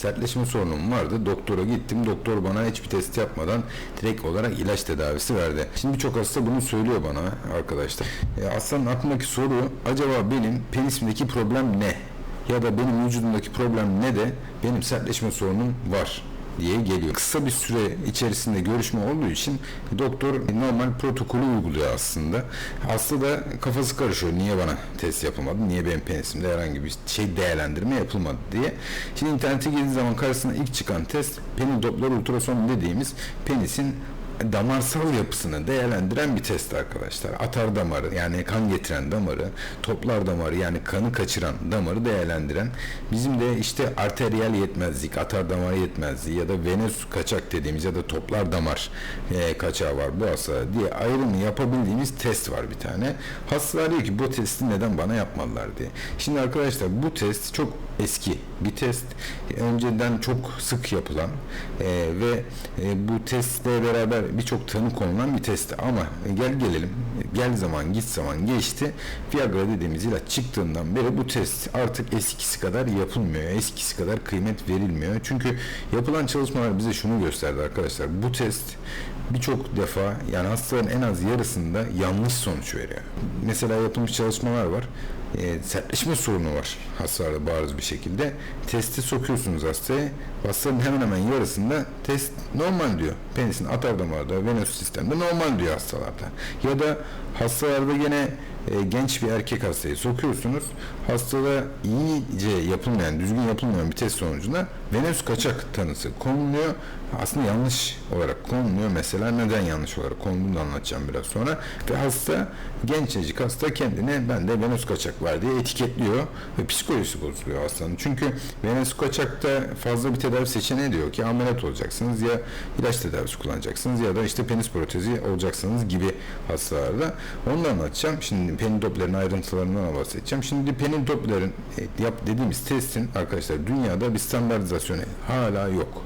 sertleşme sorunum vardı. Doktora gittim. Doktor bana hiçbir test yapmadan direkt olarak ilaç tedavisi verdi. Şimdi birçok hasta bunu söylüyor bana arkadaşlar. E, hastanın aklındaki soru acaba benim penisimdeki problem ne? Ya da benim vücudumdaki problem ne de benim sertleşme sorunum var diye geliyor. Kısa bir süre içerisinde görüşme olduğu için doktor normal protokolü uyguluyor aslında. Hasta da kafası karışıyor. Niye bana test yapılmadı? Niye benim penisimde herhangi bir şey değerlendirme yapılmadı diye. Şimdi internete girdiği zaman karşısına ilk çıkan test penidoppler ultrason dediğimiz penisin damarsal yapısını değerlendiren bir test arkadaşlar. Atar damarı yani kan getiren damarı, toplar damarı yani kanı kaçıran damarı değerlendiren bizim de işte arteriyel yetmezlik, atar damar yetmezliği ya da venöz kaçak dediğimiz ya da toplar damar e, kaçağı var bu hasta diye ayrımı yapabildiğimiz test var bir tane. Hastalar diyor ki bu testi neden bana yapmadılar diye. Şimdi arkadaşlar bu test çok eski bir test. Önceden çok sık yapılan e, ve e, bu testle beraber birçok tanı konulan bir test. Ama gel gelelim, gel zaman git zaman geçti. Viagra dediğimiz ilaç çıktığından beri bu test artık eskisi kadar yapılmıyor. Eskisi kadar kıymet verilmiyor. Çünkü yapılan çalışmalar bize şunu gösterdi arkadaşlar. Bu test birçok defa yani hastaların en az yarısında yanlış sonuç veriyor. Mesela yapılmış çalışmalar var e, sertleşme sorunu var hastalarda bariz bir şekilde. Testi sokuyorsunuz hastaya. Hastanın hemen hemen yarısında test normal diyor. Penisin atar damarda, venöz sistemde normal diyor hastalarda. Ya da hastalarda gene e, genç bir erkek hastayı sokuyorsunuz. Hastada iyice yapılmayan, düzgün yapılmayan bir test sonucunda venöz kaçak tanısı konuluyor. Aslında yanlış olarak konuluyor. Mesela neden yanlış olarak konduğunu da anlatacağım biraz sonra. Ve hasta, gencecik hasta kendine bende venöz kaçak var diye etiketliyor ve psikolojisi bozuluyor hastanın. Çünkü venöz kaçakta fazla bir tedavi seçeneği diyor ki ameliyat olacaksınız ya ilaç tedavisi kullanacaksınız ya da işte penis protezi olacaksınız gibi hastalarda. Onu da anlatacağım. Şimdi penidoplerin ayrıntılarından bahsedeceğim. Şimdi penidoplerin e, yap dediğimiz testin arkadaşlar dünyada bir standartizasyonu hala yok.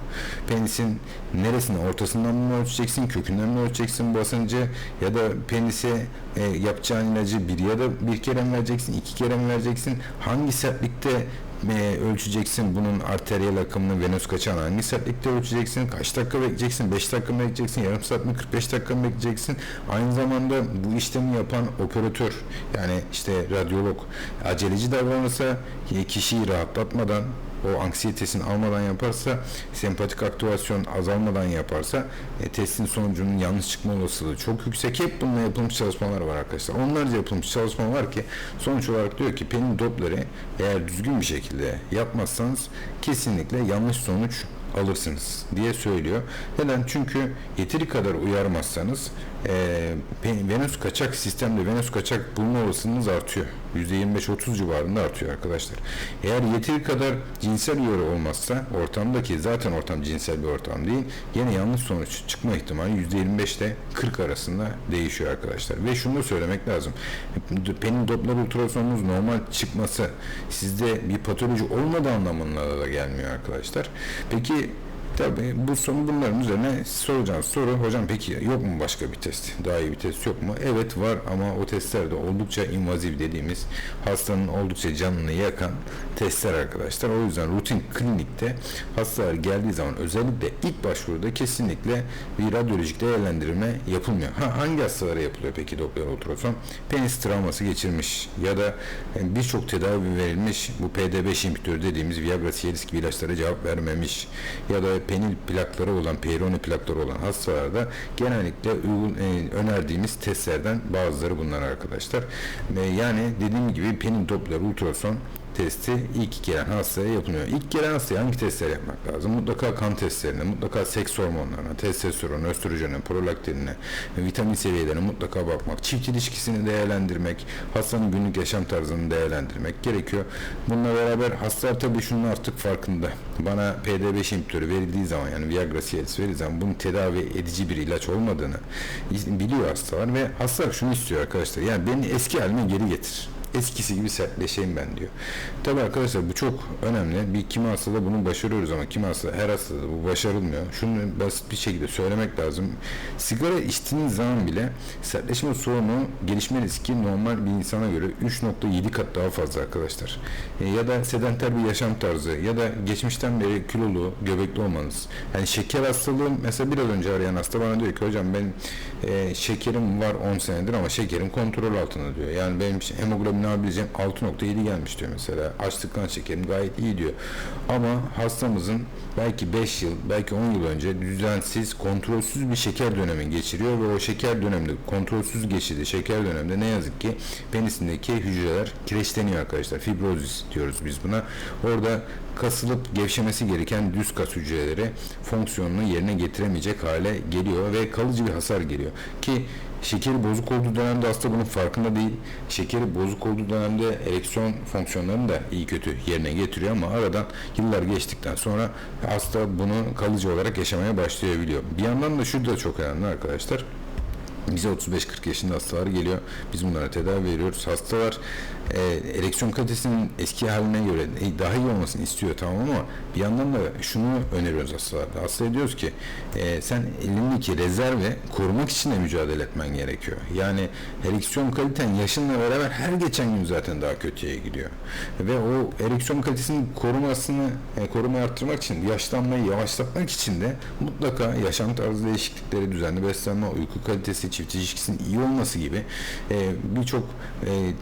Penisin neresine ortasından mı ölçeceksin, kökünden mi ölçeceksin basıncı ya da penise e, yapacağın ilacı bir ya da bir kere mi vereceksin, iki kere mi vereceksin, hangi sertlikte e, ölçeceksin? Bunun arteriyel akımını venöz kaçağını hangi sertlikte ölçeceksin? Kaç dakika bekleyeceksin? 5 dakika mı bekleyeceksin? Yarım saat mi? 45 dakika mı bekleyeceksin? Aynı zamanda bu işlemi yapan operatör yani işte radyolog aceleci davranırsa e, kişiyi rahatlatmadan o anksiyetesini almadan yaparsa, sempatik aktivasyon azalmadan yaparsa e, testin sonucunun yanlış çıkma olasılığı çok yüksek. Hep bununla yapılmış çalışmalar var arkadaşlar. Onlarca yapılmış çalışma var ki sonuç olarak diyor ki penin Doppler'i eğer düzgün bir şekilde yapmazsanız kesinlikle yanlış sonuç alırsınız diye söylüyor. Neden? Çünkü yeteri kadar uyarmazsanız e, venöz kaçak sistemde venöz kaçak bulma olasılığınız artıyor. %25-30 civarında artıyor arkadaşlar. Eğer yeteri kadar cinsel uyarı olmazsa ortamdaki zaten ortam cinsel bir ortam değil. Yine yanlış sonuç çıkma ihtimali %25 ile 40 arasında değişiyor arkadaşlar. Ve şunu da söylemek lazım. Penin Doppler ultrasonunuz normal çıkması sizde bir patoloji olmadığı anlamına da gelmiyor arkadaşlar. Peki Tabii bu sonu bunların üzerine soracağınız soru hocam peki yok mu başka bir test? Daha iyi bir test yok mu? Evet var ama o testler de oldukça invaziv dediğimiz hastanın oldukça canını yakan testler arkadaşlar. O yüzden rutin klinikte hastalar geldiği zaman özellikle ilk başvuruda kesinlikle bir radyolojik değerlendirme yapılmıyor. Ha, hangi hastalara yapılıyor peki Doppler ultrason? Penis travması geçirmiş ya da birçok tedavi verilmiş bu PD5 inhibitörü dediğimiz Viagra Cialis gibi ilaçlara cevap vermemiş ya da penil plakları olan, Peyronie plakları olan hastalarda genellikle e, önerdiğimiz testlerden bazıları bunlar arkadaşlar. E, yani dediğim gibi penil Doppler ultrason testi ilk gelen hastaya yapılıyor. İlk gelen hastaya hangi testler yapmak lazım? Mutlaka kan testlerine, mutlaka seks hormonlarına, testosteron, östrojenin, prolaktinine, vitamin seviyelerine mutlaka bakmak, çift ilişkisini değerlendirmek, hastanın günlük yaşam tarzını değerlendirmek gerekiyor. Bununla beraber hastalar tabii şunun artık farkında. Bana PD5 inhibitörü verildiği zaman yani Viagra Cialis verildiği zaman bunun tedavi edici bir ilaç olmadığını biliyor hastalar ve hastalar şunu istiyor arkadaşlar. Yani beni eski halime geri getir. Eskisi gibi sertleşeyim ben diyor. Tabii arkadaşlar bu çok önemli. Bir kimi hastada bunu başarıyoruz ama kimi hastada her hastada bu başarılmıyor. Şunu basit bir şekilde söylemek lazım. Sigara içtiğiniz zaman bile sertleşme sorunu gelişme riski normal bir insana göre 3.7 kat daha fazla arkadaşlar. E, ya da sedenter bir yaşam tarzı ya da geçmişten beri kilolu, göbekli olmanız. Yani şeker hastalığı mesela biraz önce arayan hasta bana diyor ki hocam benim e, şekerim var 10 senedir ama şekerim kontrol altında diyor. Yani benim hemoglobin alabileceğim 6.7 gelmiş diyor mesela. Açlık kan şekerim gayet iyi diyor. Ama hastamızın belki 5 yıl, belki 10 yıl önce düzensiz, kontrolsüz bir şeker dönemi geçiriyor ve o şeker döneminde kontrolsüz geçirdiği şeker döneminde ne yazık ki penisindeki hücreler kireçleniyor arkadaşlar. Fibrozis diyoruz biz buna. Orada kasılıp gevşemesi gereken düz kas hücreleri fonksiyonunu yerine getiremeyecek hale geliyor ve kalıcı bir hasar geliyor. Ki şekeri bozuk olduğu dönemde hasta bunun farkında değil. Şekeri bozuk olduğu dönemde ereksiyon fonksiyonlarını da iyi kötü yerine getiriyor ama aradan yıllar geçtikten sonra hasta bunu kalıcı olarak yaşamaya başlayabiliyor. Bir yandan da şu da çok önemli arkadaşlar. Bize 35-40 yaşında hastalar geliyor. Biz bunlara tedavi veriyoruz. Hastalar e, ereksiyon kalitesinin eski haline göre e, daha iyi olmasını istiyor tamam ama bir yandan da şunu öneriyoruz hastalarda. Hastaya diyoruz ki e, sen elindeki rezerve korumak için de mücadele etmen gerekiyor. Yani ereksiyon kaliten yaşınla beraber her geçen gün zaten daha kötüye gidiyor. Ve o ereksiyon kalitesinin korumasını e, korumayı arttırmak için yaşlanmayı yavaşlatmak için de mutlaka yaşam tarzı değişiklikleri, düzenli beslenme, uyku kalitesi, çift ilişkisinin iyi olması gibi e, birçok e,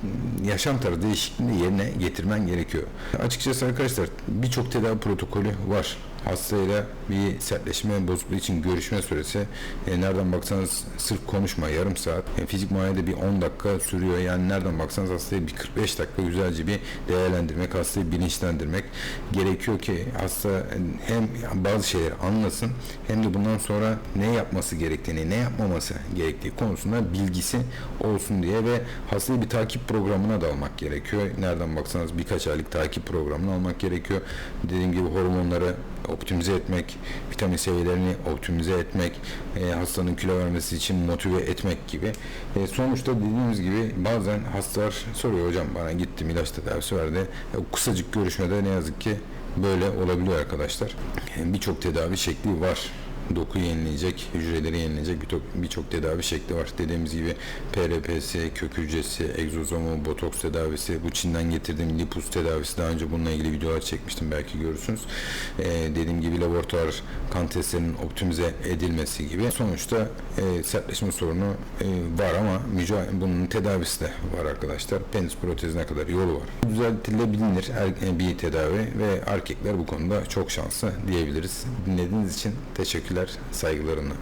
yaşam tarzı değişikliğini yerine getirmen gerekiyor. Açıkçası arkadaşlar birçok tedavi protokolü var hastayla bir sertleşme bozukluğu için görüşme süresi. E, nereden baksanız sırf konuşma yarım saat. E, fizik muayenede bir 10 dakika sürüyor. Yani nereden baksanız hastayı bir 45 dakika güzelce bir değerlendirmek hastayı bilinçlendirmek gerekiyor ki hasta hem bazı şeyleri anlasın hem de bundan sonra ne yapması gerektiğini ne yapmaması gerektiği konusunda bilgisi olsun diye ve hastayı bir takip programına da almak gerekiyor. Nereden baksanız birkaç aylık takip programını almak gerekiyor. Dediğim gibi hormonları optimize etmek, vitamin seviyelerini optimize etmek, e, hastanın kilo vermesi için motive etmek gibi. E, sonuçta dediğimiz gibi bazen hastalar soruyor hocam bana gittim ilaç tedavisi verdi. E, kısacık görüşmede ne yazık ki böyle olabiliyor arkadaşlar. E, Birçok tedavi şekli var doku yenileyecek, hücreleri yenileyecek birçok tedavi şekli var. Dediğimiz gibi PRPS, kök hücresi, egzozomu, botoks tedavisi, bu Çin'den getirdiğim lipus tedavisi daha önce bununla ilgili videolar çekmiştim belki görürsünüz. Ee, dediğim gibi laboratuvar kan testlerinin optimize edilmesi gibi sonuçta e, sertleşme sorunu e, var ama bunun tedavisi de var arkadaşlar. Penis protezine kadar yolu var. Düzeltilebilir er- bir tedavi ve erkekler bu konuda çok şanslı diyebiliriz. Dinlediğiniz için teşekkürler, saygılarımla.